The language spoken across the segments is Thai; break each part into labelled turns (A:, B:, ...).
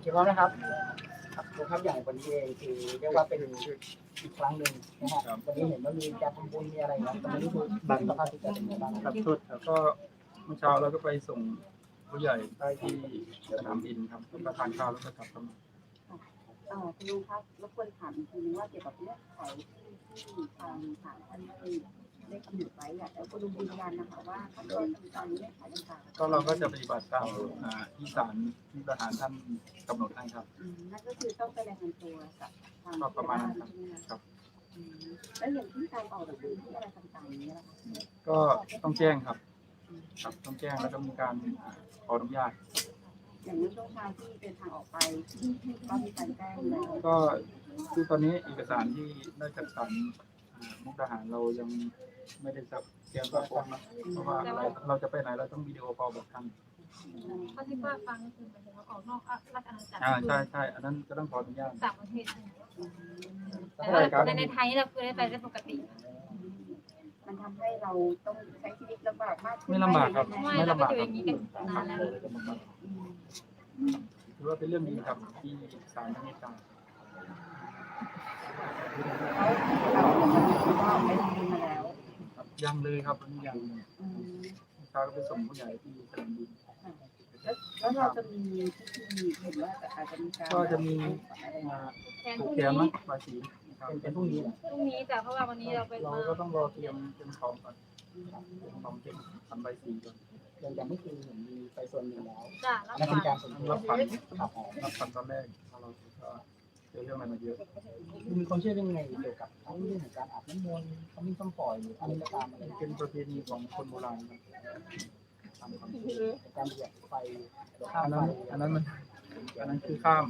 A: เกี่ยวกับนะครับครับตัวครับอย่างวันนี้เองคือเรียกว่าเป็นอีกครั้งหนึ่งนะครับวันนี้เห็นว่ามีการทำบุญมีอะไรนะตอนนี้คือบัตรสภาพที่จะเป็นยังไงบ้าง
B: ครับโทษครับก็เมื่อเช้าเราก็ไปส่งผู้ใหญ่ได้ที่สนามบินครับแล้วก็ทานข้าวแล้วก็กลับเข้ามา
C: เอ่อคุณลุงครับรบกวนถามอีกทีนึงว่าเกี่ยวกับเรื่องไขที่ที่ทางศาลท่านได้ ได้กำหนดไว้อยากให้คุณลุงยืนยันนะคะว่าขั้นตอนตอนนี้เงื่อนไขต่างๆ
B: ก็เราก็จะปฏิบัติตามอ่าที่ศาลที่ประธานท่านกำหนดให้ครับ
C: อืมนั่นก็คือต้องไปรายงานตัวกับทาง
B: ก็ประมาณนั้นครับ
C: ใช่ไหมะ
B: ครับ
C: อืมแล้วอย่างที่การออกจากพื้นที่อะไรต่างๆนี้ล่ะคะ
B: ก็ต้องแจ้งครับ ครับต้องแจ้งแล้วก็มีการอ่าขออนุญาต
C: อย่างเมื่อช่วงเช้าที่เดินทางออกไปก็มีการแจ้งแล้ว
B: ก็คือตอนนี้เอกสารที่ได้จากศาลอ่า มุกดาหารเรายังไม่ได้จับเตรียมตัวพร้อมนะเพราะว่าเราเราจะไปไหนเราต้องวิดีโอคอลบอกท่าน
D: เพราะที่ว่าฟังก็คือหมายถึงว่าออกนอกราชอาณาจักร
B: อ่าใช่ใช่อันนั้นก็ต้องขออนุญาต
D: ต่างประเทศใช่ไหม
A: แล้ว
D: แต่
A: ก็อะไรครับ
D: ว่าในไทยเราคือได้ไปได้ปกติ
C: มันทำให้เราต้องใช้ชีวิตลำบากมากขึ้น
B: ไม่ลำบากครับ
D: ไม่
B: ไม่
D: เรา
B: ลำ
D: ก็
B: บาก
D: อยู่
B: ค
D: อ
B: รับ
D: ย่างนี้กันนานแล้ว
B: ถือว่าเป็นเรื่องดีครับที่ศาลให้เมตตา
C: เขาเรามันคิดว่าไม่ทำบุญมาแล้ว
B: ยังเลยครับวันนี้ยังเลย
C: อืม
B: เช้าก็ไปส่งผู้ใหญ่ที่สนามบิน
C: แล้วแล้วเราจะมีพิธีเห็นว่าอาจจะมีการ
B: ก็จะมี
C: อะไร
B: อ่า
D: แทนพ
B: ผูก
D: รุ่ง
B: แขน
D: นี้
B: นะบายสีนะครับ
A: เป็นพรุ่งนี้เหรอ
D: พรุ่งนี้แต่เพราะว่าวันนี้เราไป
B: เรา
D: มา
B: ก็ต้องรอเตรียมเตรียมของก่อนเตรียมของเตรียมทำใบสีก่อน
A: อย่างอย่างเมื่อคืนเห็นมีไปส่วนหนึ่งแล้ว
D: จ้ะรับ
A: นั่น
D: ฟั
A: เป็
D: ง
A: นการส่วนตัว
B: รับฟัน
A: ครับ
B: รับฟันตอนแรกเราก็ เจอเรื่องอะไรมาเยอะ
A: มีความเชื่อเรื่องไงเกี่ยวกับทั้งเรื่องของการอาบน้ำมนต์เขามีต้องปล่อยหรืออะไรก็ตามอะไร
B: เป็นประเพณีของคนโบราณครับตามความเชื่อ
A: การเหยียบไฟข้า
B: อั
A: ม
B: น
A: ไฟ
B: นั้นอันนั้นมันอันนั้นคือข้าม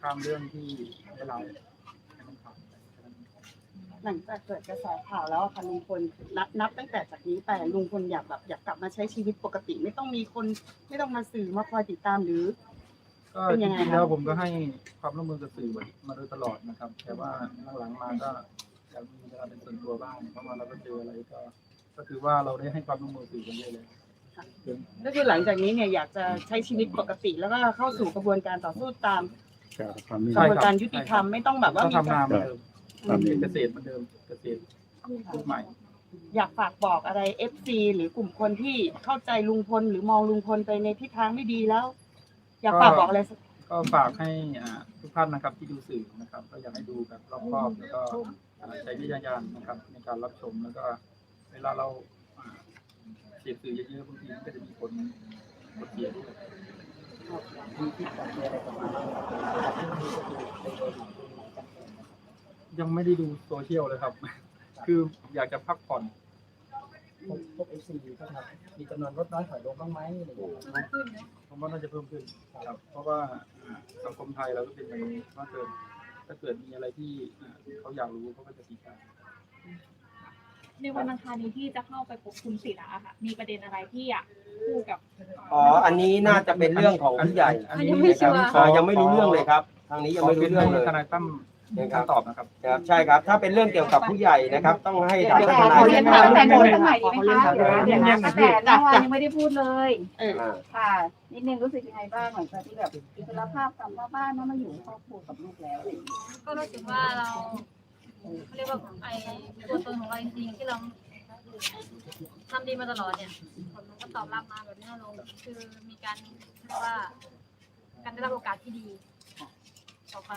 B: ข้ามเรื่องที่ไม่ร้ายให้มันผ่านไปแค่นั้น
E: หลังจากเกิดกระแสข่าวแล้วอะค่ะลุงพลนับนับตั้งแต่จากนี้ไปลุงพลอยากแบบอยากกลับมาใช้ชีวิตปกติ ไม่ต้องมีคนไม่ต้องมาสื่อมาคอยติดตามหรือ
B: ก็
E: เป็น
B: จ
E: ยังไง
B: ริงๆ
E: คะ
B: แล้วผมก็ให้ความร่วมมือกับสื่อมาโดยตลอดนะครับ แต่ว่าหลังๆมาก็อยากมีเวลาเป็นส่วนตัวบ้างเพราะว่าเราก็เจออะไรก็ ก็ถือว่าเราได้ให้ความร่วมมือสื่อกันเยอะเลยเรื่อง
E: ก็คือหลังจากนี้เนี่ยอยากจะใช้ชีวิตปกติ แล้วก็เข้าสู่กระบวนการต่อสู้ตามก
B: ใช่
E: ระบวน
B: ครับ
E: การยุติธรรมไม่ต้องแบบว่า
B: ก็
E: มี
B: ทำนาเหมือนเดิม
E: อืม
B: เป็นเกษตรเหมือนเดิมเกษตรรุ่นใหม่
E: อยากฝากบอกอะไร FC หรือกลุ่มคนที่เข้าใจลุงพลหรือมองลุงพลไปในทิศทางไม่ดีแล้ว อยากฝากบอกอะไรสัก
B: ก็ฝากให้อ่าทุกท่านนะครับที่ดูสื่อนะครับ ก็อยากให้ดูแบบรอบคอบแล้วก็อ่าใช้วิจารณญาณนะครับ ในการรับชมแล้วก็ เวลาเราอ่าเสพสื่อเยอะๆบางทีมันก็จะมีผลผลเสียด้วย ยังไม่ได้ดูโซเชียลเลยครับ คืออยากจะพักผ่อน
A: พวกพวกเอฟซีก็ครับมีจำนวนลดน้อยถอยลงบ้างไหมอะไรอย่างเงี้ย
D: มันขึ้นนะ
B: ผมว่าน่าจะเพิ่มขึ้นครับ เพราะว่าอ่าสังคมไทยเราก็เป็นแบบนี้ว่าเกิดถ้าเกิดมีอะไรที่อ่าเขาอยากรู้เขาก็จะติดตาม
F: ในวันอังคารนี้ที่จะเข้าไปพบคุณศิระอะค่ะ มีประเด็นอะไรที่อยากพูดกับ
G: อ๋อ อันนี้น่าจะเป็นเรื่องของผู้ใหญ่
B: อันนี้
D: ยังไม่ชัวร์
G: อ่ายังไม่รู้เรื่องเลยครับ ทางนี้ยังไม่รู้เรื่องเลย
B: ทนายตั้ม
G: นะครับ
B: ตอบนะครับ
G: ครับใช่ครับ ถ้าเป็นเรื่องเกี่ยวกับผู้ใหญ่นะครับ ต้องให้ทาง
E: เดี๋ยว
G: ท
E: ข
G: นาย
E: อเรียนถาม
C: แต่
E: แต่
C: ค
E: คนน
C: ใหม่ดีไหมคะ
E: เดี๋ยวนะ
C: แต่เมื่อวานยังไม่ได้พูดเลย
E: เออ
G: อ่า
C: ค่ะ นิดนึงรู้สึกยังไงบ้างหลังจากที่แบบอิสรภาพกลับมาบ้านแล้วมาอยู่ครอบครัวกับลูกแล้วอะไรอย่างเงี้ย
D: ก็รู้สึกว่าเราเขาเรียกว่าไอ้ตัวตนของเราจริงๆที่เราทำดีมาตลอดเนี่ยผลมันก็ตอบรับมาแบบนี้ลงคือมีการเรียกว่าการได้รับโอกาสที่ดี ต่อไป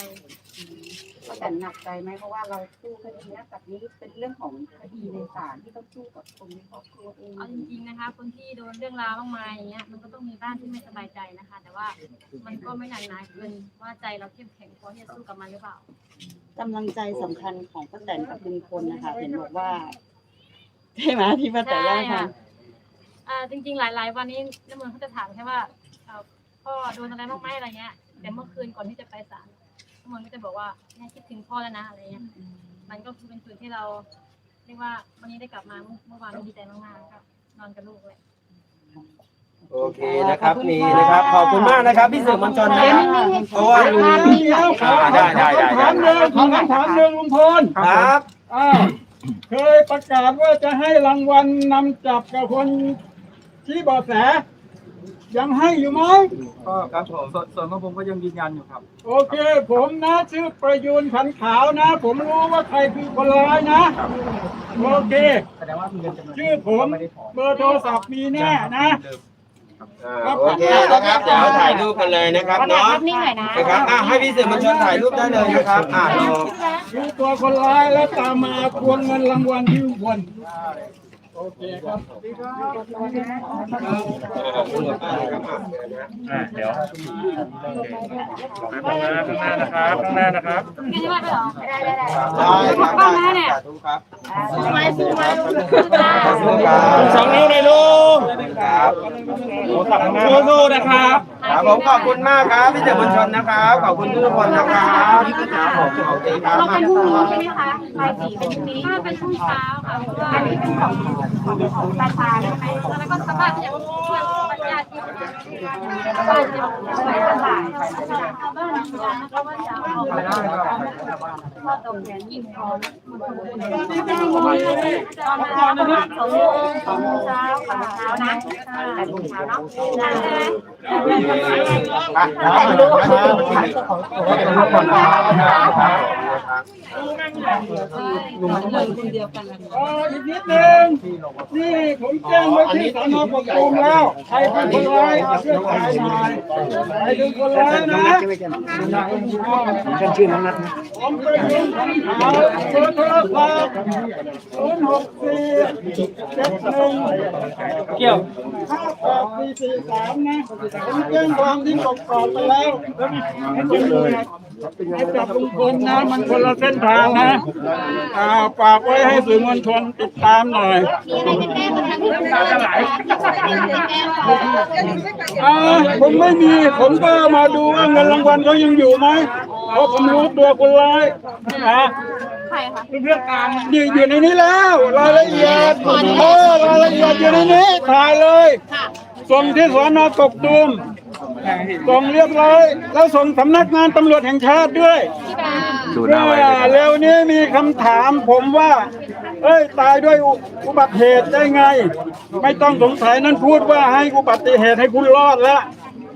C: ก็แต่หนักใจไหมเพราะว่าเราสู้คดีนะจากนี้เป็นเรื่องของคดีในศาลที่ต้องสู้กับคนในครอบครัวเอง
D: เอาจริงๆนะคะ คนที่โดนเรื่องราวมากมายอย่างเงี้ยมันก็ต้องมีบ้านที่ไม่สบายใจนะคะ แต่ว่ามันก็ไม่หนักหนาเกินว่าใจเราเข้มแข็งพอที่จะสู้กับมันหรือเปล่า
E: กำลังใจสำคัญของป้าแตนกับลุงพลนะคะ เห็นบอกว่าใช่ไหมที่ป้าแตนเล่าให้ฟัง
D: อ่าจริง ๆ หลาย ๆ วันนี้น้ำมันเขาจะถามแค่ว่าเอ่อพ่อโดนอะไรบ้างไหมอะไรเงี้ยแต่เมื่อคืนก่อนที่จะไปศาล น้ำมันก็จะบอกว่าแม่คิดถึงพ่อแล้วนะอะไรเงี้ยมันก็คือเป็นจุดที่เรา เรียกว่าวันนี้ได้กลับมาเมื่อวานดีใจมากๆครับนอนกับลูกเลย
G: โอเคนะครับมีนะครับขอบคุณมากนะครับพี่สื่อมวลชนนะครับเพราะว่าลุงอ่าได้ได้ได้
H: ถามเรื่องขอคำถามเรื่องลุงพล
G: ครับ
H: อ่าเคยประกาศว่าจะให้รางวัลนำจับกับคนชี้เบาะแส ยังให้อยู่ไหม
B: ก็ครับผมส่วนส่วนของผมก็ยังยืนยันอยู่ครับ
H: โอเค ผมนะชื่อประยูนขันขาวนะ ผมรู้ว่าใครคือคนร้ายนะ โอเค
A: แสดงว่าคุณเงินจำนวน
H: ชื่อผม
A: ไม่ได้ถอน
H: เบอร์โทรศัพท์มีแน่นะ
G: อ่าโอเคนะครับเดี๋ยวถ่ายรูปกันเลยนะครับเนาะ
C: นี่หน่อยนะ
G: นะครับอะให้พี่สื่อมวลชนถ่ายรูปได้เลยนะครับอ่ารอ
H: รู้ตัวคนร้ายแล้วตามมาทวงเงินรางวัลที่ลุงพล โอเคครับสวัสดีครับ
G: อ่าเดี๋ยว
D: กินได้ไหมเหรอ
G: ได้ครับได้ครับ
C: เนี่ย
G: สาธุครับ
C: สู้ไหมสู้ไหม
G: สาธุครับ
H: สองนิ้วเลยลุง
G: ครับ
H: สู้ๆนะครับ
G: ครับผมขอบคุณมากครับพี่เจ้ามวลชนนะครับขอบคุณทุกคนนะครับครับผมโอเคครับ
C: เราเป็นพรุ่งนี้ใช่ไหมคะลายสีเป็นพรุ่งนี้
D: ถ้าเป็นช่วงเช้าค่ะเพราะว่า
C: อันนี้เป็นของของของตาตาใช่ไหม
D: แล้วก็สามารถที่จะช่วยที่บ้านที่ไปตลาดชาวบ้าก็ว่าจะเอาไปได้ก็ตรงแขนยิ่งพอ
C: ตอนเช้างโมงสองโมงเช้าค่ะเช้า นี่
H: ผมแจ้งไว้ที่สนปกครองแล้ว ใครเป็นคนร้ายช่วยถ่ายหน่อยใครเป็นคนร้ายนะ
A: ฉันชื่อน้องนัทนะ
H: ผมเป็นคนขาวเบอร์โทรศัพท์ศูนย์หกสี่เจ็ดหนึ่ง
B: เกี่ยว
H: ห้าแปดสี่สี่สามนะผมแจ้งความที่ตกกอกไปแล้วให้ตำร วจให้จับลุงพลนะมันคนละเส้นทางนะอ่าฝากไว้ให้สื่อมวลชนติดตามหน่อยอ่าผมไม่มี ผมก็มาดูว่าเงินรางวัลเขายังอยู่ไหมเพราะผมรู้ตัวคนร้ายนะ
F: ใครคะ
H: เรื่องการอยู่อยู่ในนี้แล้วรายละเอียดเออรายละเอียดอยู่ในนี้ถ่ายเลยส่งที่สอนอกกตูม ส่งเรียบร้อย แล้วส่งสำนักงานตำรวจแห่งชาติด้วยเมื่อเร็วนี้มีคำถามผมว่า เอ้ยตายด้วยอุอุบัติเหตุได้ไง ไม่ต้องสงสัยนั่นพูดว่าให้อุบัติเหตุให้คุณรอดแล้ว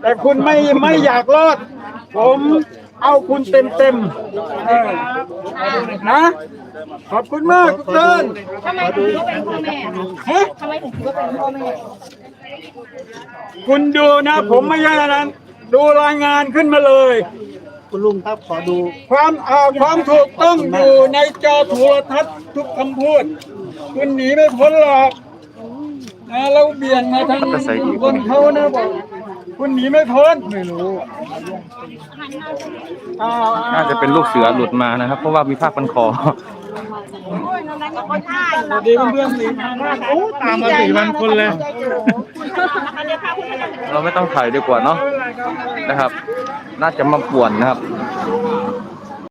H: แต่คุณไม่ไม่อยากรอด ผมเอาคุณเต็มเต็มๆเออนะ ขอบคุณมากทุกท่าน
C: ทำไมถึงว่าเป็นพ่อแม่อะ
H: ฮะ
C: ทำไมถึงคิดว่าเป็นพ่อแม่
H: คุณดูนะ ผมไม่ใช่นั้น ดูรายงานขึ้นมาเลย
A: คุณลุงครับขอดู
H: ความอ่าความถูกต้องอยู่ในจอโทรทัศน์ทุกคำพูด คุณหนีไม่พ้นหรอกนะเราเบี่ยงมาทางบนเขานะบอกคุณหนีไม่พ้นไม่รู้อ้าวอ้าว
I: น่าจะเป็นลูกเสือหลุดมานะครับ เพราะว่ามีผ้าพันคอ
H: สวัสดีเพื่อนๆสี่พันโอ้ตามมาสี่พันคนเลย
I: เราไม่ต้องถ่ายดีกว่าเนาะนะครับ น่าจะมาป่วนนะครับ